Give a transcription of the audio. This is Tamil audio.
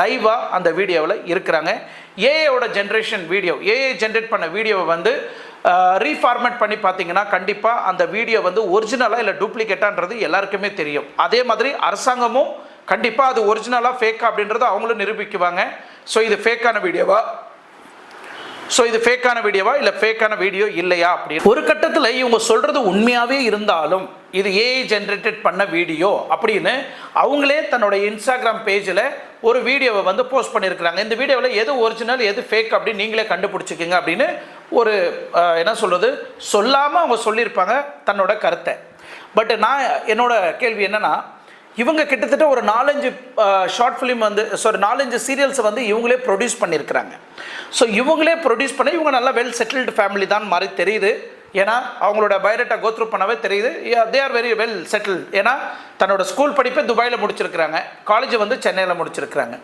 லைவாக அந்த வீடியோவில் இருக்கிறாங்க. ஏஐயோட ஜென்ரேஷன் வீடியோ ஏஐ ஜென்ரேட் பண்ண வீடியோவை வந்து ரீஃபார்மேட் பண்ணி பார்த்தீங்கன்னா கண்டிப்பாக அந்த வீடியோ வந்து ஒரிஜினலாக இல்லை டூப்ளிகேட்டான்றது எல்லாருக்குமே தெரியும். அதே மாதிரி அரசாங்கமும் கண்டிப்பாக அது ஒரிஜினலாக ஃபேக்கா அப்படின்றத அவங்களும் நிரூபிக்குவாங்க. ஸோ இது ஃபேக்கான வீடியோவா ஸோ இது ஃபேக்கான வீடியோவா இல்லை ஃபேக்கான வீடியோ இல்லையா? அப்படின்னு. ஒரு கட்டத்தில் இவங்க சொல்கிறது உண்மையாகவே இருந்தாலும் இது ஏஐ ஜென்ரேட்டட் பண்ண வீடியோ அப்படின்னு அவங்களே தன்னோட இன்ஸ்டாகிராம் பேஜில் ஒரு வீடியோவை வந்து போஸ்ட் பண்ணியிருக்கிறாங்க இந்த வீடியோவில் எது ஒரிஜினல் எது ஃபேக் அப்படின்னு நீங்களே கண்டுபிடிச்சிக்கிங்க அப்படின்னு ஒரு என்ன சொல்கிறது சொல்லாமல் அவங்க சொல்லியிருப்பாங்க தன்னோட கருத்தை. பட் நான் என்னோட கேள்வி என்னென்னா இவங்க கிட்டத்தட்ட ஒரு நாலஞ்சு ஷார்ட் ஃபிலிம் வந்து சாரி நாலஞ்சு சீரியல்ஸை வந்து இவங்களே ப்ரொடியூஸ் பண்ணியிருக்கிறாங்க. ஸோ இவங்களே ப்ரொடியூஸ் பண்ணி இவங்க நல்லா வெல் செட்டில்டு ஃபேமிலி தான் மாதிரி தெரியுது. ஏன்னா அவங்களோட பயோடேட்டா கோத்ரூ பண்ணவே தெரியுது. They are very well settle ஏன்னா தன்னோட ஸ்கூல் படிப்பை துபாயில் முடிச்சிருக்கிறாங்க. காலேஜ் வந்து சென்னையில் முடிச்சிருக்கிறாங்க.